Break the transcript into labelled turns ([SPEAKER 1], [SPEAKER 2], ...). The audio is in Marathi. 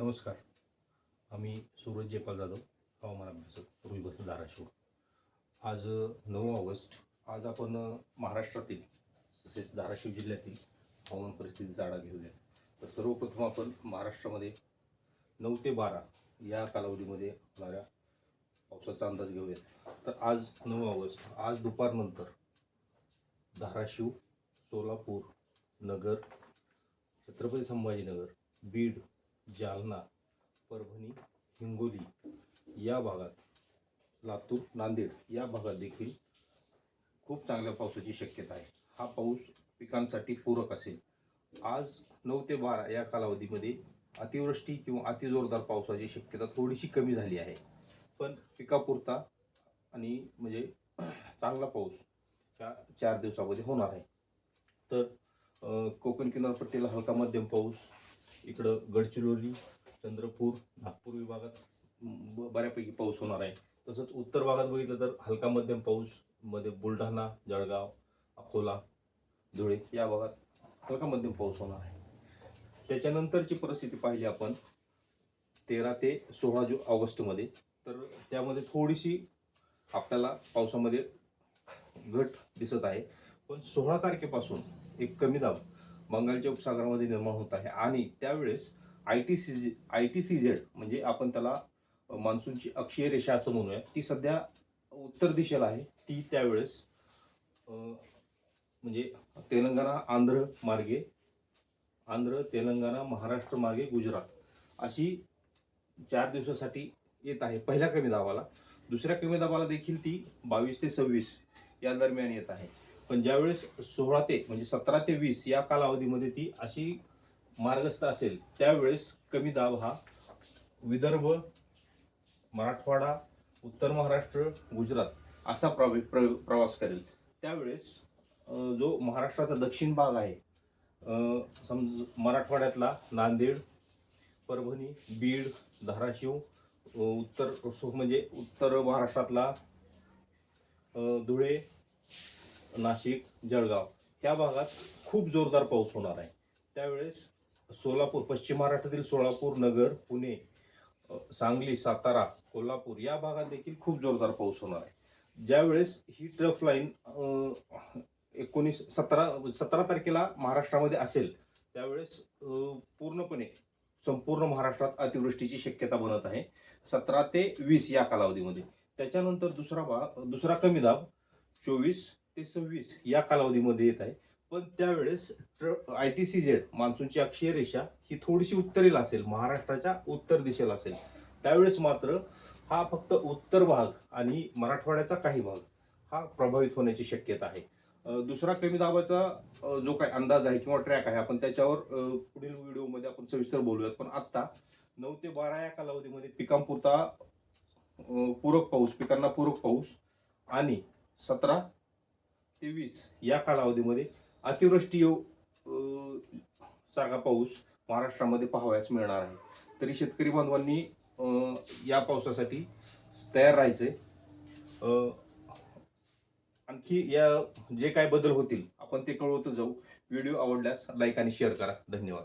[SPEAKER 1] नमस्कार. आम्ही सूरज जयपाल जाधव हवामान अभ्यासक पूर्वी बस धाराशिव. आज नऊ ऑगस्ट. आज आपण महाराष्ट्रातील तसेच धाराशिव जिल्ह्यातील हवामान परिस्थितीचा आढावा घेऊया. तर सर्वप्रथम आपण महाराष्ट्रामध्ये नऊ ते बारा या कालावधीमध्ये होणाऱ्या पावसाचा अंदाज घेऊयात. तर आज नऊ ऑगस्ट. आज दुपारनंतर धाराशिव सोलापूर नगर छत्रपती संभाजीनगर बीड जालना परभणी हिंगोली या भागात लातूर नांदेड या भागात देखील खूप चांगल्या पावसाची शक्यता आहे. हा पाऊस पिकांसाठी पूरक असेल. आज नऊ ते बारा या कालावधीमध्ये अतिवृष्टी किंवा अतिजोरदार पावसाची शक्यता थोडीशी कमी झाली आहे. पण पिकापुरता आणि म्हणजे चांगला पाऊस ह्या चार दिवसामध्ये होणार आहे. तर कोकण किनारपट्टीला हलका मध्यम पाऊस इकडं गडचिरोली चंद्रपूर नागपूर विभागात ब- बऱ्यापैकी पाऊस होणार आहे. तसंच उत्तर भागात बघितलं तर हलका मध्यम पाऊसमध्ये बुलढाणा जळगाव अकोला धुळे या भागात हलका मध्यम पाऊस होणार आहे. त्याच्यानंतरची परिस्थिती पाहिली आपण तेरा ते सोळा जु ऑगस्टमध्ये. तर त्यामध्ये थोडीशी आपल्याला पावसामध्ये घट दिसत आहे. पण सोळा तारखेपासून एक कमी दाब बंगालच्या उपसागरामध्ये निर्माण होत आहे. आणि त्यावेळेस I T C I T C Z म्हणजे आपण त्याला मान्सूनची अक्षीय रेषा असं म्हणूया. ती सध्या उत्तर दिशेला आहे. ती त्यावेळेस म्हणजे तेलंगणा आंध्र मार्गे आंध्र तेलंगणा महाराष्ट्र मार्गे गुजरात अशी चार दिवसासाठी येत आहे. पहिल्या कमी दाबाला. दुसऱ्या कमी दाबाला देखील ती बावीस ते सव्वीस या दरम्यान येत आहे. पण ज्यावेळेस सोळा ते म्हणजे सतरा ते वीस या कालावधीमध्ये ती अशी मार्गस्थ असेल त्यावेळेस कमी दाब हा विदर्भ मराठवाडा उत्तर महाराष्ट्र गुजरात असा प्रवे प्र प्रवास करेल. त्यावेळेस जो महाराष्ट्राचा दक्षिण भाग आहे समज मराठवाड्यातला नांदेड परभणी बीड धाराशिव उत्तर म्हणजे उत्तर महाराष्ट्रातला धुळे नाशिक जळगाव ह्या भागात खूप जोरदार पाऊस होणार आहे. त्यावेळेस सोलापूर पश्चिम महाराष्ट्रातील सोलापूर नगर पुणे सांगली सातारा कोल्हापूर या भागात देखील खूप जोरदार पाऊस होणार आहे. ज्यावेळेस ही ट्रफ लाईन एकोणीस सतरा सतरा तारखेला महाराष्ट्रामध्ये असेल त्यावेळेस पूर्णपणे संपूर्ण महाराष्ट्रात अतिवृष्टीची शक्यता बनत आहे. सतरा ते वीस या कालावधीमध्ये. त्याच्यानंतर दुसरा भाग दुसरा कमी दाब चोवीस ते सव्वीस या कालावधीमध्ये येत आहे. पण त्यावेळेस ट्र आय टी सी झेड मान्सूनची अक्षीय रेषा ही थोडीशी उत्तरेला असेल महाराष्ट्राच्या उत्तर दिशेला असेल. त्यावेळेस मात्र हा फक्त उत्तर भाग आणि मराठवाड्याचा काही भाग हा प्रभावित होण्याची शक्यता आहे. दुसरा कमी दाबाचा जो काही अंदाज आहे किंवा ट्रॅक आहे आपण त्याच्यावर पुढील व्हिडिओमध्ये आपण सविस्तर बोलूयात. पण आत्ता नऊ ते बारा या कालावधीमध्ये पिकांपुरता पूरक पाऊस पिकांना पूरक पाऊस आणि सतरा तेवीस या कालावधीमध्ये अतिवृष्टी येऊ सारखा पाऊस महाराष्ट्रामध्ये पाहावयास मिळणार आहे. तरी शेतकरी बांधवांनी या पावसासाठी तयार राहायचे आणखी या जे काय बदल होतील आपण ते कळवत जाऊ. व्हिडिओ आवडल्यास लाईक आणि शेअर करा. धन्यवाद.